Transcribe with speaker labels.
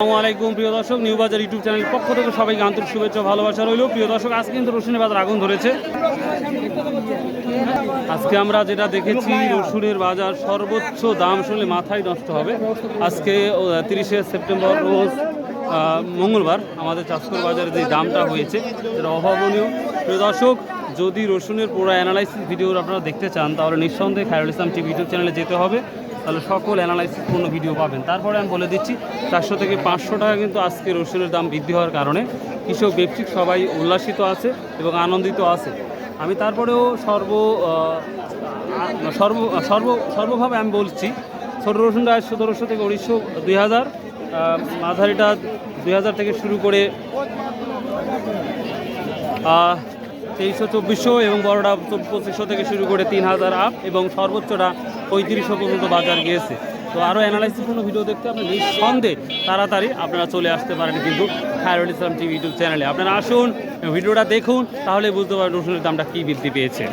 Speaker 1: আসসালামু আলাইকুম, প্রিয় দর্শক। নিউ বাজার ইউটিউব চ্যানেলের পক্ষ থেকে সবাইকে আন্তরিক শুভেচ্ছা ভালোবাসা রইল। প্রিয় দর্শক, আজকে কিন্তু রসুনের বাজার আগুন ধরেছে। আজকে আমরা যেটা দেখেছি, রসুনের বাজার সর্বোচ্চ দাম শুনলে মাথায় নষ্ট হবে। আজকে তিরিশে সেপ্টেম্বর, রোজ মঙ্গলবার আমাদের চাষকর বাজারে যে দামটা হয়েছে, সেটা অভাবনীয়। প্রিয় দর্শক, যদি রসুনের পুরো অ্যানালাইসিস ভিডিও আপনারা দেখতে চান, তাহলে নিঃসন্দেহে খায়রুল ইসলাম টিভি ইউটিউব চ্যানেলে যেতে হবে। তাহলে সকল অ্যানালাইসিস পূর্ণ ভিডিও পাবেন। তারপরে আমি বলে দিচ্ছি, চারশো থেকে পাঁচশো টাকা কিন্তু আজকে রসুনের দাম বৃদ্ধি হওয়ার কারণে কৃষক ব্যক্তিক সবাই উল্লাসিত আছে এবং আনন্দিত আছে। আমি তারপরেও সর্ব সর্ব সর্ব, সর্বভাবে আমি বলছি, ছোট রসুনটা সতেরোশো থেকে উনিশশো দুই হাজার মাঝারিটা দুই হাজার থেকে শুরু করে তেইশশো, চব্বিশশো এবং বড়টা পঁচিশশো থেকে শুরু করে তিন হাজার আপ এবং সর্বোচ্চটা পঁয়ত্রিশশো পর্যন্ত বাজার গিয়েছে। তো আরও অ্যানালাইসিস কোনো ভিডিও দেখতে আপনি নিঃসন্দেহে তাড়াতাড়ি আপনারা চলে আসতে পারেন কিন্তু খায়রুল ইসলাম টিভি ইউটিউব চ্যানেলে। আপনারা আসুন, ভিডিওটা দেখুন, তাহলে বুঝতে পারবেন রসুনের দামটা কী বৃদ্ধি পেয়েছে।